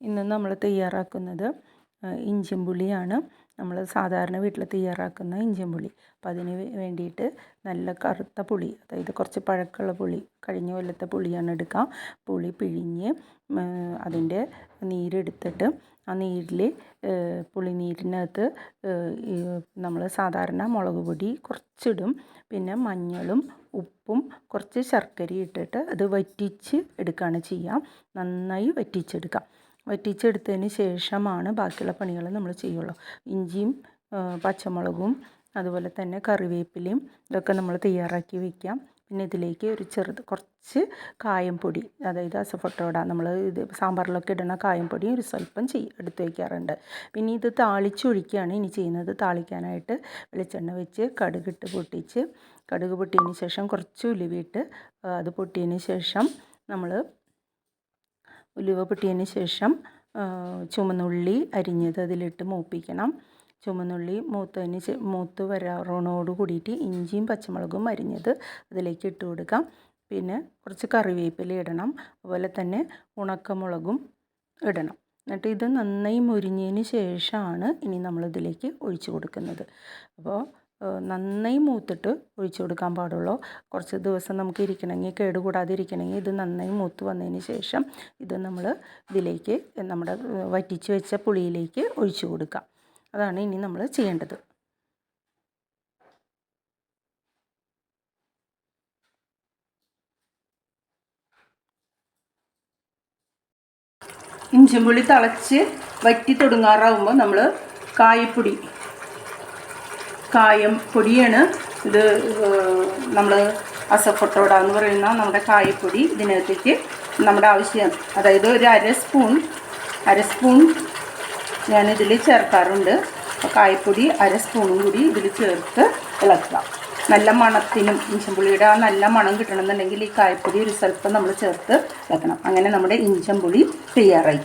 ഇന്ന് നമ്മൾ തയ്യാറാക്കുന്നത് ഇഞ്ചിമ്പുളിയാണ് നമ്മൾ സാധാരണ വീട്ടിൽ തയ്യാറാക്കുന്ന ഇഞ്ചിമ്പുളി പുളി. അപ്പം അതിന് വേണ്ടിയിട്ട് നല്ല കറുത്ത പുളി അതായത് കുറച്ച് പഴക്കമുള്ള പുളി കഴിഞ്ഞ കൊല്ലത്തെ പുളിയാണ് എടുക്കുക പുളി പിഴിഞ്ഞ് അതിന്റെ നീരെടുത്തിട്ട് ആ നീരിൽ പുളിനീരിനകത്ത് നമ്മൾ സാധാരണ മുളക് പൊടി കുറച്ചിടും. പിന്നെ മഞ്ഞളും ഉപ്പും കുറച്ച് ശർക്കരയും ഇട്ടിട്ട് അത് വറ്റിച്ച് എടുക്കുകയാണ് ചെയ്യുക നന്നായി വറ്റിച്ചെടുക്കാം. വറ്റിച്ചെടുത്തതിന് ശേഷമാണ് ബാക്കിയുള്ള പണികൾ നമ്മൾ ചെയ്യുള്ളൂ. ഇഞ്ചിയും പച്ചമുളകും അതുപോലെ തന്നെ കറിവേപ്പിലയും ഇതൊക്കെ നമ്മൾ തയ്യാറാക്കി വയ്ക്കാം പിന്നെ ഇതിലേക്ക് ഒരു ചെറുത് കുറച്ച് കായം പൊടി അതായത് അസഫോട്ടോട നമ്മൾ ഇത് സാമ്പാറിലൊക്കെ ഇടുന്ന കായം പൊടി ഒരു സ്വല്പം ചെയ്യ എടുത്ത് വയ്ക്കാറുണ്ട് പിന്നെ ഇത് താളിച്ചൊഴിക്കുകയാണ് ഇനി ചെയ്യുന്നത്. താളിക്കാനായിട്ട് വെളിച്ചെണ്ണ വെച്ച് കടുകിട്ട് പൊട്ടിച്ച് കടുക് പൊട്ടിയതിന് ശേഷം കുറച്ച് ഉലുവിട്ട് അത് പൊട്ടിയതിന് ശേഷം നമ്മൾ ഉലുവ പൊട്ടിയതിന് ശേഷം ചുമന്നുള്ളി അരിഞ്ഞത് അതിലിട്ട് മൂപ്പിക്കണം. ചുമന്നുള്ളി മൂത്തതിന് മൂത്ത് വരാറോണോട് കൂടിയിട്ട് ഇഞ്ചിയും പച്ചമുളകും അരിഞ്ഞത് അതിലേക്ക് ഇട്ട് കൊടുക്കാം പിന്നെ കുറച്ച് കറിവേപ്പില ഇടണം. അതുപോലെ തന്നെ ഉണക്കമുളകും ഇടണം. എന്നിട്ട് ഇത് നന്നായി മുരിഞ്ഞതിന് ശേഷമാണ് ഇനി നമ്മളിതിലേക്ക് ഒഴിച്ചു കൊടുക്കുന്നത്. അപ്പോൾ നന്നായി മൂത്തിട്ട് ഒഴിച്ചു കൊടുക്കാൻ പാടുള്ളൂ. കുറച്ച് ദിവസം നമുക്ക് ഇരിക്കണമെങ്കിൽ കേടുകൂടാതെ ഇരിക്കണമെങ്കിൽ ഇത് നന്നായി മൂത്ത് വന്നതിന് ശേഷം ഇത് നമ്മൾ ഇതിലേക്ക് നമ്മുടെ വറ്റിച്ച് വെച്ച പുളിയിലേക്ക് ഒഴിച്ചു കൊടുക്കാം. അതാണ് ഇനി നമ്മൾ ചെയ്യേണ്ടത്. ഇഞ്ചിമ്പുളി തിളച്ച് വറ്റി തുടങ്ങാറാവുമ്പോൾ നമ്മൾ കായപ്പൊടി കായം പൊടിയാണ്. ഇത് നമ്മൾ അസഫൊട്ടോട എന്ന് പറയുന്ന നമ്മുടെ കായപ്പൊടി ഇതിനകത്തേക്ക് നമ്മുടെ ആവശ്യം. അതായത് ഒരു അര സ്പൂൺ അര സ്പൂൺ ഞാനിതിൽ ചേർക്കാറുണ്ട്. കായപ്പൊടി അര സ്പൂണും കൂടി ഇതിൽ ചേർത്ത് ഇളക്കുക. നല്ല മണത്തിനും ഇഞ്ചമ്പുളിയുടെ ആ നല്ല മണം കിട്ടണമെന്നുണ്ടെങ്കിൽ ഈ കായപ്പൊടി ഒരു സ്വല്പം നമ്മൾ ചേർത്ത് വെക്കണം അങ്ങനെ നമ്മുടെ ഇഞ്ചമ്പുളി തയ്യാറായി.